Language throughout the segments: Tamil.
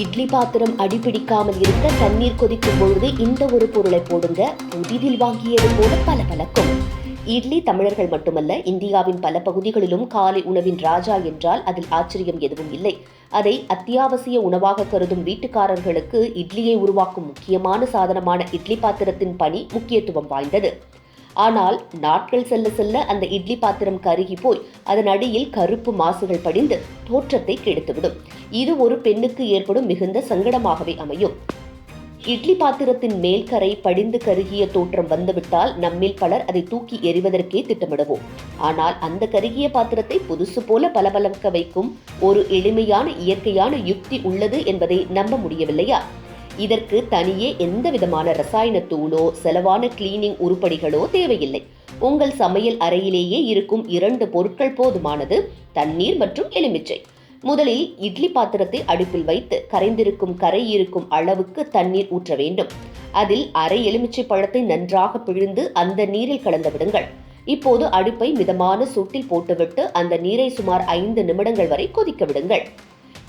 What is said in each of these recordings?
இட்லி பாத்திரம் அடிபிடிக்காமல் இருக்க தண்ணீர் கொதிக்கும் பொழுது இந்த ஒரு பொருளை போடுங்க. புதிதில் வாங்கியது போல பல பலக்கும் இட்லி தமிழர்கள் மட்டுமல்ல இந்தியாவின் பல பகுதிகளிலும் காலை உணவின் ராஜா என்றால் அதில் ஆச்சரியம் எதுவும் இல்லை. அதை அத்தியாவசிய உணவாக கருதும் வீட்டுக்காரர்களுக்கு இட்லியை உருவாக்கும் முக்கியமான சாதனமான இட்லி பாத்திரத்தின் பணி முக்கியத்துவம் வாய்ந்தது. ஆனால் நாட்கள் செல்ல செல்ல அந்த இட்லி பாத்திரம் கருகி போய் அதன் அடியில் கருப்பு மாசுகள் படிந்து தோற்றத்தை கெடுத்துவிடும். இது ஒரு பெண்ணுக்கு ஏற்படும் மிகுந்த சங்கடமாகவே அமையும். இட்லி பாத்திரத்தின் மேல் கரை படிந்து கருகிய தோற்றம் வந்துவிட்டால் நம்மில் பலர் அதை தூக்கி எறிவதற்கே திட்டமிடுவோம். ஆனால் அந்த கருகிய பாத்திரத்தை புதுசு போல பளபளக்க வைக்கும் ஒரு எளிமையான இயற்கையான யுக்தி உள்ளது என்பதை நம்ப முடியவில்லையா? இதற்கு தனியே எந்த விதமான ரசாயன தூளோ செலவான கிளீனிங் உருப்படிகளோ தேவையில்லை. உங்கள் சமையல் அறையிலேயே இருக்கும் இரண்டு பொருட்கள் போதுமானது தண்ணீர் மற்றும் எலுமிச்சை. முதலில் இட்லி பாத்திரத்தை அடுப்பில் வைத்து கரைந்திருக்கும் கரை இருக்கும் அளவுக்கு தண்ணீர் ஊற்ற வேண்டும். அதில் அரை எலுமிச்சை பழத்தை நன்றாக பிழிந்து அந்த நீரில் கலந்து விடுங்கள். இப்போது அடுப்பை மிதமான சூட்டில் போட்டுவிட்டு அந்த நீரை சுமார் ஐந்து நிமிடங்கள் வரை கொதிக்க விடுங்கள்.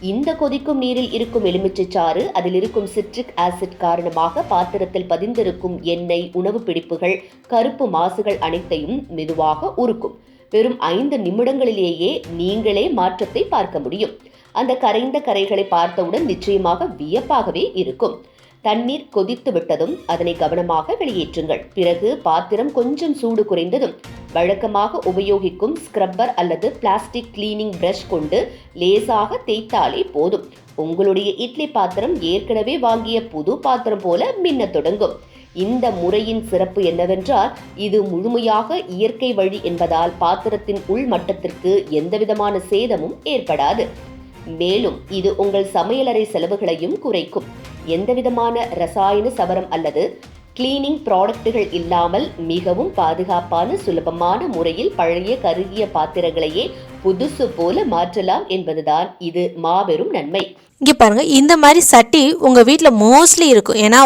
இந்த கொதிக்கும் நீரில் இருக்கும் எலுமிச்சை சாறு அதில் இருக்கும் சிட்ரிக் ஆசிட் காரணமாக பாத்திரத்தில் பதிந்திருக்கும் எண்ணெய் உணவு பிடிப்புகள் கருப்பு மாசுகள் அனைத்தையும் மெதுவாக உருக்கும். வெறும் ஐந்து நிமிடங்களிலேயே நீங்களே மாற்றத்தை பார்க்க முடியும். அந்த கரைந்த கரைகளை பார்த்தவுடன் நிச்சயமாக வியப்பாகவே இருக்கும். தண்ணீர் கொதித்து விட்டதும் அதனை கவனமாக வெளியேற்றுங்கள். பிறகு பாத்திரம் கொஞ்சம் சூடு குறைந்ததும் வழக்கமாக உபயோகிக்கும் ஸ்க்ரப்பர் அல்லது பிளாஸ்டிக் கிளீனிங் பிரஷ் கொண்டு லேசாக தேய்த்தாலே போதும். உங்களுடைய இட்லி பாத்திரம் ஏற்கனவே வாங்கிய புது பாத்திரம் போல மின்ன தொடங்கும். இந்த முறையின் சிறப்பு என்னவென்றால் இது முழுமையாக இயற்கை வழி என்பதால் பாத்திரத்தின் உள் மட்டத்திற்கு எந்தவிதமான சேதமும் ஏற்படாது. மேலும் இது உங்கள் சமையலறை செலவுகளையும் குறைக்கும். எந்தவிதமான ரசாயன சவரம் அல்லது கிளீனிங் ப்ராடக்ட்டுகள் இல்லாமல் மிகவும் பாதுகாப்பான சுலபமான முறையில் பழைய கருகிய பாத்திரங்களையே புதுசு போல மாற்றலாம் என்பதுதான் இது மாபெரும் நன்மை. இங்கே பாருங்கள் இந்த மாதிரி சட்டி உங்கள் வீட்டில் மோஸ்ட்லி இருக்கும். ஏன்னா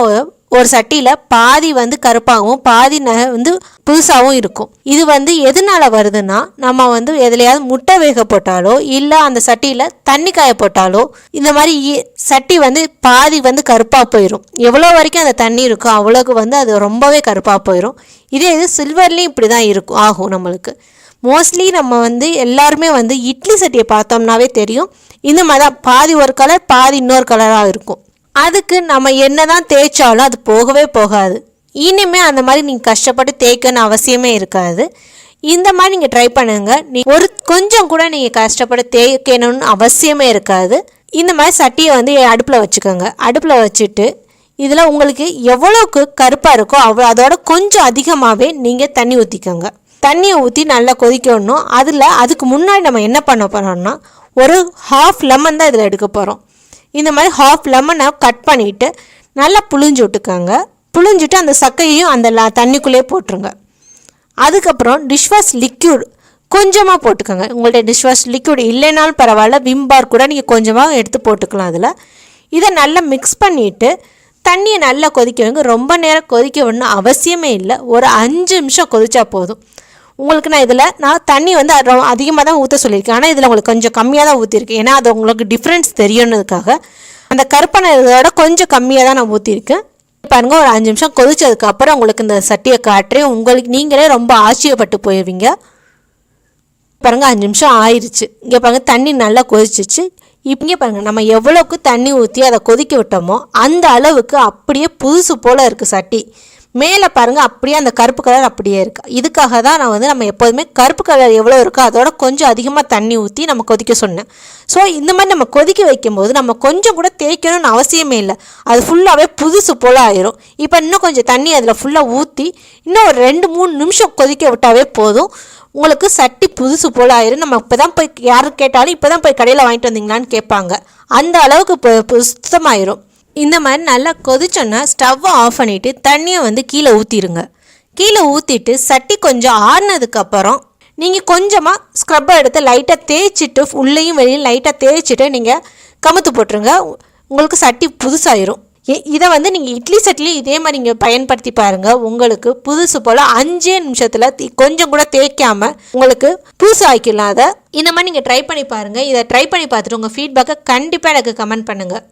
ஒரு சட்டியில் பாதி வந்து கருப்பாகவும் பாதி ந வந்து புதுசாகவும் இருக்கும். இது வந்து எதனால வருதுன்னா நம்ம வந்து எதுலையாவது முட்டை வேக போட்டாலோ இல்லை அந்த சட்டியில் தண்ணி காய போட்டாலோ இந்த மாதிரி இ- சட்டி வந்து பாதி வந்து கருப்பாக போயிடும் எவ்வளோ வரைக்கும் அந்த தண்ணி இருக்கோ அவ்வளோக்கு வந்து அது ரொம்பவே கருப்பாக போயிடும் இதே இது சில்வர்லேயும் இப்படி தான் இருக்கும் ஆகும் நம்மளுக்கு. மோஸ்ட்லி நம்ம வந்து எல்லாருமே வந்து இட்லி சட்டியை பார்த்தோம்னாவே தெரியும். இந்த மாதிரி தான் பாதி ஒரு கலர் பாதி இன்னொரு கலராக இருக்கும். அதுக்கு நம்ம என்ன தான் தேய்ச்சாலும் அது போகவே போகாது. இனிமே அந்த மாதிரி நீங்கள் கஷ்டப்பட்டு தேய்க்கணும் அவசியமே இருக்காது. இந்த மாதிரி நீங்கள் ட்ரை பண்ணுங்கள் நீ ஒரு கொஞ்சம் கூட நீங்கள் கஷ்டப்பட்டு தேய்க்கணும்னு அவசியமே இருக்காது. இந்த மாதிரி சட்டியை வந்து அடுப்பில் வச்சுக்கோங்க. அடுப்பில் வச்சுட்டு இதில் உங்களுக்கு எவ்வளோக்கு கருப்பாக இருக்கோ அவ்வளோ அதோட கொஞ்சம் அதிகமாகவே நீங்கள் தண்ணி ஊற்றிக்கோங்க தண்ணியை ஊற்றி நல்லா கொதிக்கணும். அதில் அதுக்கு முன்னாடி நம்ம என்ன பண்ண போகிறோம்னா ஒரு ஹாஃப் லெமன் தான் இதில் எடுக்க போகிறோம் இந்த மாதிரி ஹாஃப் லெமனை கட் பண்ணிவிட்டு நல்லா புழிஞ்சு விட்டுக்கோங்க. புழிஞ்சிட்டு அந்த சக்கையையும் அந்த தண்ணிக்குள்ளேயே போட்டுருங்க. அதுக்கப்புறம் டிஷ்வாஷ் லிக்யூட் கொஞ்சமாக போட்டுக்கோங்க. உங்கள்ட்ட டிஷ்வாஷ் லிக்யூட் இல்லைனாலும் பரவாயில்ல விம் பார் கூட நீங்கள் கொஞ்சமாக எடுத்து போட்டுக்கலாம் அதில். இதை நல்லா மிக்ஸ் பண்ணிவிட்டு தண்ணியை நல்லா கொதிக்க வைங்க. ரொம்ப நேரம் கொதிக்க விடணும் அவசியமே இல்லை. ஒரு அஞ்சு நிமிஷம் கொதிச்சா போதும். உங்களுக்கு நான் இதில் நான் தண்ணி வந்து அதிகமாக தான் ஊற்ற சொல்லியிருக்கேன். ஆனால் இதில் உங்களுக்கு கொஞ்சம் கம்மியாக தான் ஊற்றிருக்கேன் ஏன்னா அது உங்களுக்கு டிஃப்ரென்ஸ் தெரியணுக்காக. அந்த கருப்பான இதோட கொஞ்சம் கம்மியாக தான் நான் ஊற்றிருக்கேன் பாருங்க ஒரு அஞ்சு நிமிஷம் கொதிச்சதுக்கப்புறம் உங்களுக்கு இந்த சட்டியை காட்டுறேன். உங்களுக்கு நீங்களே ரொம்ப ஆச்சரியப்பட்டு போயிடுவீங்க பாருங்க அஞ்சு நிமிஷம் ஆயிடுச்சு இங்கே பாருங்க தண்ணி நல்லா கொதிச்சிச்சு. இங்கே பாருங்கள் நம்ம எவ்வளோக்கு தண்ணி ஊற்றி அதை கொதிக்க விட்டோமோ அந்த அளவுக்கு அப்படியே புதுசு போல் இருக்குது சட்டி. மேலே பாருங்கள் அப்படியே அந்த கருப்பு கலர் அப்படியே இருக்கு. இதுக்காக தான் நான் வந்து நம்ம எப்போதுமே கருப்பு கலர் எவ்வளோ இருக்கோ அதோட கொஞ்சம் அதிகமாக தண்ணி ஊற்றி நம்ம கொதிக்க சொன்னேன். ஸோ இந்த மாதிரி நம்ம கொதிக்க வைக்கும்போது நம்ம கொஞ்சம் கூட தேய்க்கணும்னு அவசியமே இல்லை. அது ஃபுல்லாகவே புதுசு போல் ஆயிரும். இப்போ இன்னும் கொஞ்சம் தண்ணி அதில் ஃபுல்லாக ஊற்றி இன்னும் ஒரு ரெண்டு மூணு நிமிஷம் கொதிக்க விட்டாவே போதும். உங்களுக்கு சட்டி புதுசு போல் ஆயிரும். நம்ம இப்போ தான் போய் யார் கேட்டாலும் இப்போ தான் போய் கடையில் வாங்கிட்டு வந்தீங்களான்னு கேட்பாங்க. அந்த அளவுக்கு இப்போ சுத்தமாயிரும் இந்த மாதிரி நல்லா கொதிச்சோன்னா ஸ்டவ்வை ஆஃப் பண்ணிவிட்டு தண்ணியை வந்து கீழே ஊற்றிடுங்க கீழே ஊற்றிட்டு சட்டி கொஞ்சம் ஆறுனதுக்கப்புறம் நீங்கள் கொஞ்சமாக ஸ்க்ரப்பை எடுத்து லைட்டாக தேய்ச்சிட்டு உள்ளேயும் வெளியும் லைட்டாக தேய்ச்சிட்டு நீங்கள் கமுத்து போட்டுருங்க. உங்களுக்கு சட்டி புதுசாயிரும். இ- இதை வந்து நீங்கள் இட்லி சட்டிலையும் இதே மாதிரி நீங்கள் பயன்படுத்தி பாருங்கள் உங்களுக்கு புதுசு போல் அஞ்சே நிமிஷத்தில் கொஞ்சம் கூட தேய்க்காமல் உங்களுக்கு புதுசு ஆக்கிடலாம். அதை இந்த மாதிரி நீங்கள் ட்ரை பண்ணி பாருங்கள் இதை ட்ரை பண்ணி பார்த்துட்டு உங்கள் ஃபீட்பேக்கை கண்டிப்பாக எனக்கு கமெண்ட் பண்ணுங்கள்